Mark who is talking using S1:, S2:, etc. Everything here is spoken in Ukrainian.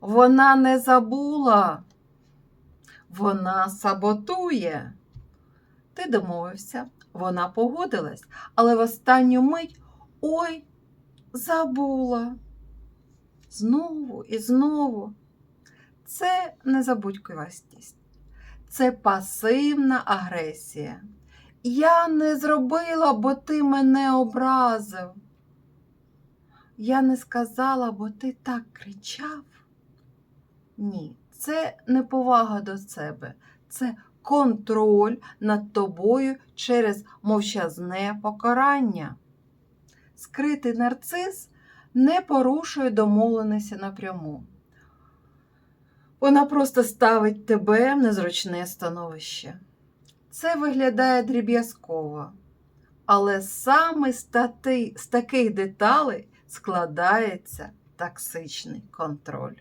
S1: Вона не забула. Вона саботує. Ти домовився, вона погодилась, але в останню мить ой, забула. Знову і знову. Це незабудькувастість. Це пасивна агресія. Я не зробила, бо ти мене образив. Я не сказала, бо ти так кричав. Ні, це не повага до себе, це контроль над тобою через мовчазне покарання. Скритий нарцис не порушує домовленості напряму. Вона просто ставить тебе в незручне становище. Це виглядає дріб'язково, але саме з, тати- з таких деталей складається токсичний контроль.